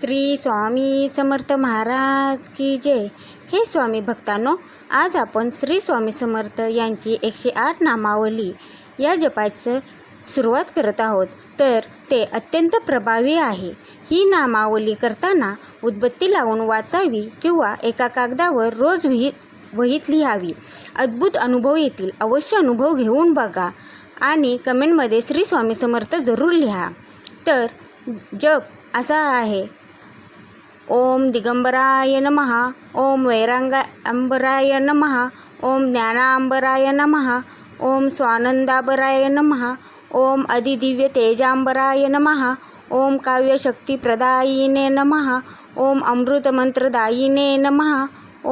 श्री स्वामी समर्थ महाराज की जय. हे स्वामी भक्तांनो आज आपण श्री स्वामी समर्थ यांची एकशे आठ नामावली या जपाचं सुरुवात करत आहोत. तर ते अत्यंत प्रभावी आहे. ही नामावली करताना उदबत्ती लावून वाचावी किंवा एका कागदावर रोज विही वहीत लिहावी. अद्भुत अनुभव येतील. अवश्य अनुभव घेऊन बघा आणि कमेंटमध्ये श्री स्वामी समर्थ जरूर लिहा. तर जप असा आहे. ओम दिगंबराय नमः ओम वैरांगांबराय नमः ओम ज्ञानांबराय नमः ओम स्वानंदाबराय नमः ओम अधिदिव्य तेजांबराय नमः ओम काव्यशक्तिप्रदायिने नमः ओम अमृतमंत्रदायिने नमः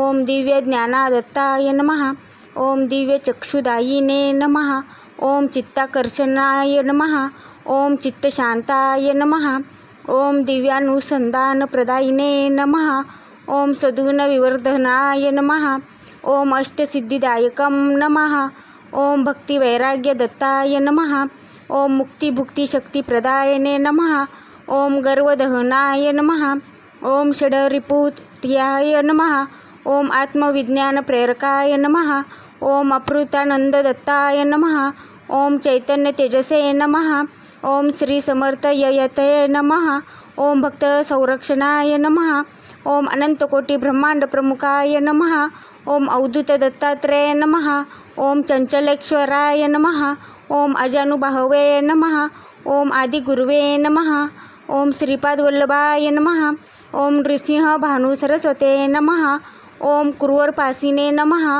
ओम दिव्य ज्ञानादत्ताय नमः ओम दिव्य चक्षुदायिने नमः ओम चित्ताकर्षणाय नमः ओम चित्तशांताय नमः ओम दिव्यानुसन्धानप्रदायिने नमः। ओम सद्गुणविवर्धनाय नमः। ओम अष्टसिद्धिदायकं नमः। ओम भक्तिवैराग्यदत्ताय नमः। ओम मुक्तिभुक्तिशक्तिप्रदायने नमः। ओम गर्वदहनाय नमः। ओम षडरिपुत्याय नमः। ओम आत्मविज्ञानप्रेरकाय नमः। ओम अमृतानंददत्ताय नमः। ओम चैतन्यतेजसे नमः। ओम श्री समर्थ ययते नमः ओम भक्त संरक्षणाय नमः ओम अनंतकोटी ब्रह्मांड प्रमुखाय नमः ओम अवधूत दत्तात्रेय नमः ओम चंचलेश्वराय नमः ओम अजानुबाहवे नमः ओम आदिगुरुवे नमः ओम श्रीपाद वल्लभाय नमः ओम नृसिंह भानु सरस्वते नमः ओम कुर्वरपासीने नमः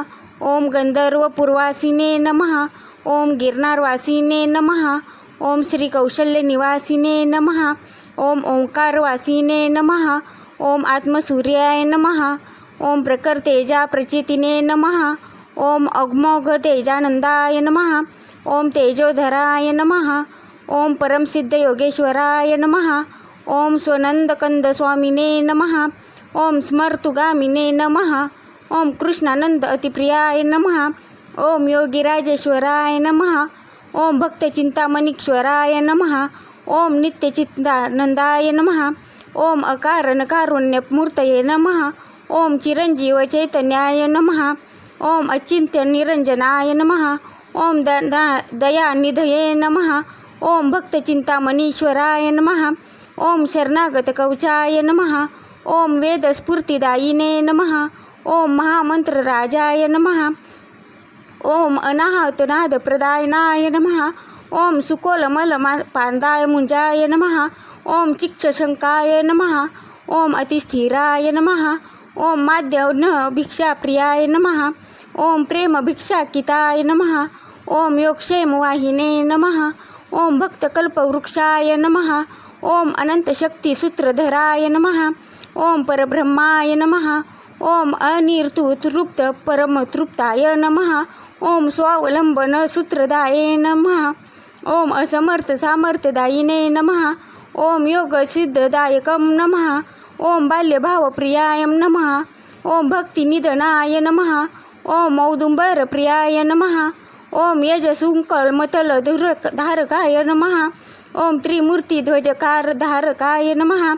ओम गंधर्वपूर्वासीने नमः ओम गिरनारवासिने नमः ओम श्री कौशल्य निवासिने नमः ओम ओंकारवासिने नमः ओम आत्मसूर्याय नमः ओम प्रकरतेजा तेजा प्रचितीने नमः ओम अग्मोघ तेजानंदाय नमः ओम तेजोधराय नमः ओम परमसिद्ध योगेश्वराय नमः ओम स्वनंदकंद स्वामिने नमः ओम स्मर्तुगामिने नमः ओम कृष्णानंद अतिप्रियाय नमः ओम योगिराजेश्वराय नमः ओम भक्तचिंतामणीश्वराय नमः। ओम नित्यचित्तानंदाय नमहा ओम अकारणकारुण्यमूर्तये नमः। ओम चिरंजीव चैतन्याय नमः। ओम अचिंत्य निरंजनाय नमः। ओम द दयानिधये नमहा ओम भक्तचिंतामणीश्वराय नमहा ओम शरणागतकवचाय नमः। ओम वेदस्फूर्तिदायिने नमहा ओम महामंत्रराजाय नमः। ओम अनाहतनादप्रदायनाय नमः। ओम सुकोलमलमा पांदाय मुंजाय नमः। ओम चिक्षशंकाय नमः। ओम अतिस्थिराय नमः। ओम माध्यन भिक्षाप्रियाय नमः। ओम प्रेम भिक्षाकिताय नमः। ओम योगक्षेमवाहिने नमः। ओम भक्तकल्पवृक्षाय नमः। ओम अनंतशक्तिसूत्रधराय नमः। ओम परब्रह्माय नमः। ओम अनिर्तुतृप्त परमतृप्ताय नमः। ओम स्वावलंबन सूत्रदाये नमः। ओम असमर्थ सामर्थ्यदायिने नमः। ओम योगसिद्धदायकं नमः। ओम बाल्यभावप्रियाय नमः। ओम भक्तिनिधनाय नमः। ओम औदुंबरप्रियाय नमः। ओम यजसुंकल्मतल धारकाय नमः। ओम त्रिमूर्तिध्वजकार धारकाय नमः।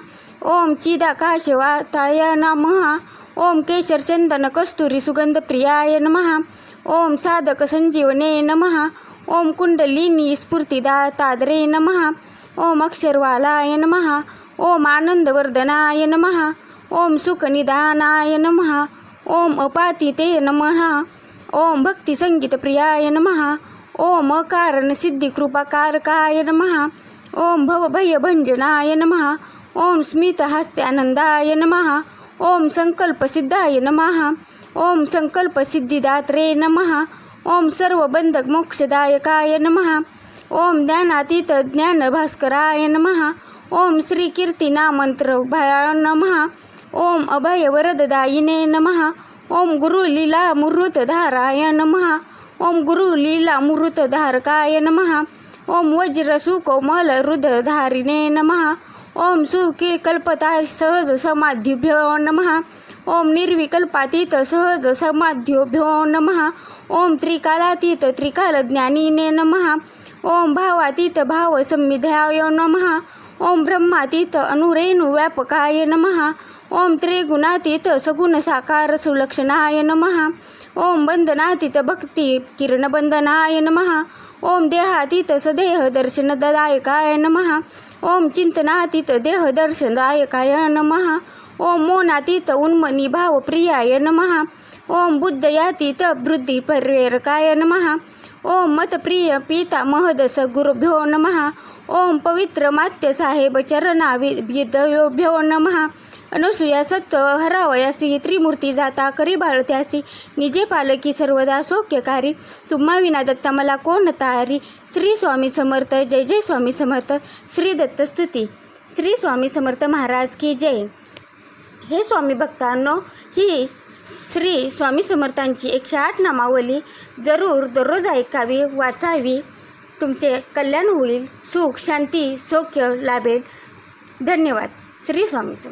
ओम चिदाकाशवाताय नमः ओम केशरचंदन कस्तुरी सुगंधप्रियाय नमः ओम साधक संजीवने नमः ओम कुंडलिनी स्फूर्तिदाताद्रे नमः ओम अक्षरवालाय नमः ओम आनंदवर्धनाय नमः ओम सुखनिदानाय नमः ओम अपातिते नमः ओम भक्तिसंगीतप्रियाय नमः ओम अकारणसिद्धिकृपाकारकाय नमः ओम भवभयभञ्जनाय नमः ओम स्मितहास्यानंदाय नमः। ओम संकल्पसिद्धाय नमः। ओम संकल्पसिद्धिदात्रे नमः। ओम सर्वबंधक मोक्षदायकाय नमः। ओम ज्ञानातीत ज्ञानभास्कराय नमः। ओम श्रीकीर्तिनामंत्र भया नमः। ओम अभयवरददायिने नमः। ओम गुरुलीलामहृतधाराय नमः। ओम गुरुलीलामहृतधारकाय नमः। ओम वज्रसुकोमल रुद्रधारिणे नमः। ओम सुकल्पता सहज समाध्युभ्यो नमः। ओम निर्विकल्पातीत सहज समाध्योभ्यो नमः। ओम त्रिकालातीत त्रिकालज्ञानिने नमः। ओम भावातीत भावसंविधाय नमः। ओम ब्रह्मातीत अनुरेणु व्यापकाय नमः. ओम त्रिगुणातीत सगुण साकार सुलक्षणाय नमः. ओम बंधनातीत भक्ती किरणबंधनाय नमः. ओम देहातीत सदेह दर्शनदायकाय नमः. ओम चिंतनातीत देह दर्शनदायकाय नमः. ओम मोनातीत उन्मनी भावप्रियाय नमः. ओम बुद्धयातीत वृद्धी नमः. ओम मतप्रिय पिता महदस गुरुभ्यो नमः. ओम पवित्र मात्य साहेब चरणा विद्योभ्यो नमः. अनुसूया सत्व हरावयासी त्रिमूर्ती जाता करी बाळत्यासी. निजे पालकी सर्वदा सौख्यकारी तुम्हा विना दत्ता मला कोण तारी? श्री स्वामी समर्थ जय जय स्वामी समर्थ. श्री दत्त स्तुती. श्री स्वामी समर्थ महाराज की जय. हे स्वामी भक्तांनो ही श्री स्वामी समर्थांची एकशे आठ नामावली जरूर दररोज ऐकावी वाचावी. तुमचे कल्याण होईल सुख शांती सौख्य लाभेल. धन्यवाद. श्री स्वामी समर्थ